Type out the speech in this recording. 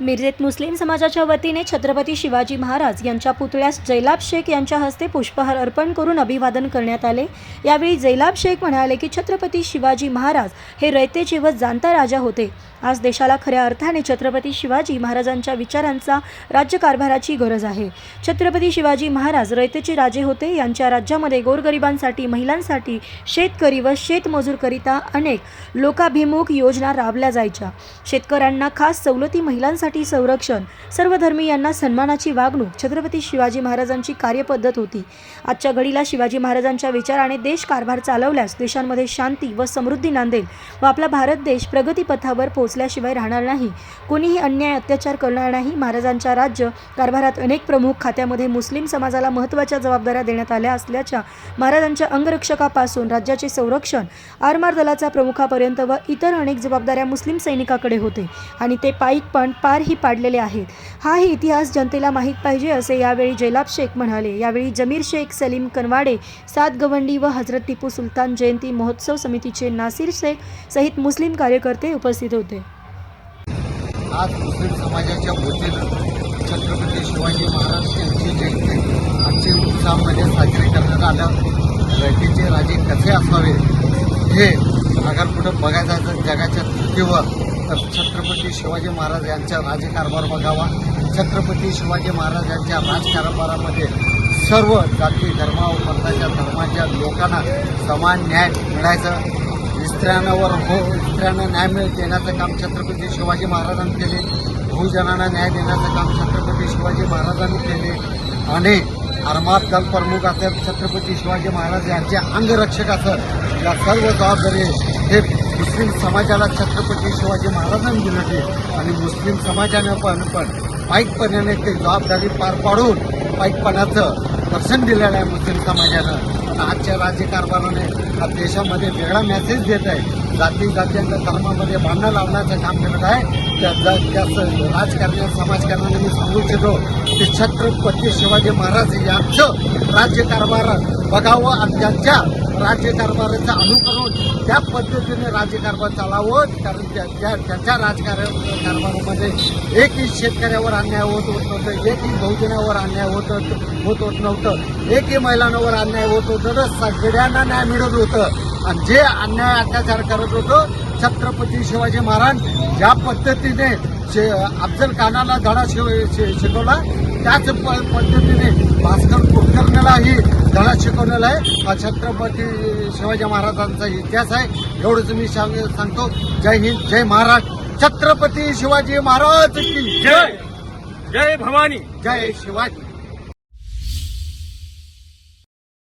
मिरजेत मुस्लिम समाजाच्या वतीने छत्रपती शिवाजी महाराज यांच्या पुतळ्यास जैलाब शेख यांच्या हस्ते पुष्पहार अर्पण करून अभिवादन करण्यात आले. यावेळी जैलाब शेख म्हणाले की छत्रपती शिवाजी महाराज हे रयतेचे व जाणता राजा होते. आज देशाला खऱ्या अर्थाने छत्रपती शिवाजी महाराजांच्या विचारांचा राज्यकारभाराची गरज आहे. छत्रपती शिवाजी महाराज रयतेचे राजे होते. यांच्या राज्यामध्ये गोरगरिबांसाठी महिलांसाठी शेतकरी व शेतमजूरकरिता अनेक लोकाभिमुख योजना राबल्या जायच्या. शेतकऱ्यांना खास सवलती महिलांसाठी संरक्षण. सर्व धर्मीयांना सन्मानाची वागणूक. छत्रपती शिवाजी महाराजांची कार्यपद्धत होती. आजच्या घडीला शिवाजी महाराजांच्या विचाराने देश कारभार चालवल्यास देशांमध्ये शांती व समृद्धी नांदेल व आपला भारत देश प्रगतीपथावर पोहोचल्याशिवाय राहणार नाही. कोणीही अन्याय अत्याचार करणार नाही. महाराजांच्या राज्य कारभारात अनेक प्रमुख खात्यामध्ये मुस्लिम समाजाला महत्त्वाच्या जबाबदाऱ्या देण्यात आल्या असल्याच्या महाराजांच्या अंगरक्षकापासून राज्याचे संरक्षण आरमार दलाचा प्रमुखापर्यंत व इतर अनेक जबाबदाऱ्या मुस्लिम सैनिकाकडे होते आणि ते पायीक पण पारही पाडलेले आहेत. हाही इतिहास जनतेला माहीत पाहिजे असे यावेळी जैलाब शेख म्हणाले. यावेळी जमीर शेख सलीम कनवाडे सात गवंडी व हजरत टिपू सुलतान जयंती महोत्सव समितीचे नासिर शेख सहित मुस्लिम कार्यकर्ते उपस्थित होते. आज मुस्लिम समाजाच्या वतीनं छत्रपती शिवाजी महाराज यांची जयंती आजची उत्साहामध्ये साजरी करण्यात आल्या. रयतेचे राजे कसे असावे हे अगर कुठं बघायचं तर जगाच्या धर्तीवर छत्रपती शिवाजी महाराज यांचा राजकारभार बघावा. छत्रपती शिवाजी महाराज यांच्या राजकारभारामध्ये सर्व जाती धर्मावरच्या धर्माच्या लोकांना समान न्याय मिळायचं. स्त्रियांवर हो स्त्रियांना न्याय मिळ देण्याचं काम छत्रपती शिवाजी महाराजांनी केले. बहुजनांना न्याय देण्याचं काम छत्रपती शिवाजी महाराजांनी केले. आणि आरमार दल प्रमुख असेल छत्रपती शिवाजी महाराज यांचे अंगरक्षक असेल या सर्व जबाबदारी हे मुस्लिम समाजाला छत्रपती शिवाजी महाराजांनी दिली आणि मुस्लिम समाजाने पण पण पाईकपणाने ते जबाबदारी पार पाडून पाईकपणाचं दर्शन दिलेलं आहे मुस्लिम समाजानं. पण आजच्या राज्यकारभाराने हा देशामध्ये वेगळा मेसेज देत आहे. जाती जातींच्या धर्मामध्ये भांडणं लावण्याचं काम करत आहे. त्या ज- त्या राजकारण्या समाजकारणाने मी सांगू इच्छितो की छत्रपती शिवाजी महाराज यांचं राज्यकारभार बघावं आणि त्यांच्या राज्यकारभाराचं अनुकरण त्या पद्धतीने राज्यकारभार चालावं कारण त्या त्या- त्यांच्या कारभारामध्ये एकही शेतकऱ्यावर अन्याय होत होत नव्हतं एकही बहुजनावर अन्याय होत होत होत नव्हतं एकही महिलांवर अन्याय होत होतं तर सगळ्यांना न्याय मिळत होतं. आणि जे अन्याय अत्याचार करत होतं छत्रपती शिवाजी महाराज ज्या पद्धतीने शे अफजल खानाला धडा शिव शिकवला त्याच प पद्धतीने भास शिकवलेला आहे. हा छत्रपती शिवाजी महाराजांचा इतिहास आहे. एवढंच मी सांग सांगतो. जय हिंद जय महाराज छत्रपती शिवाजी महाराज की जय जय भवानी. जय शिवाजी.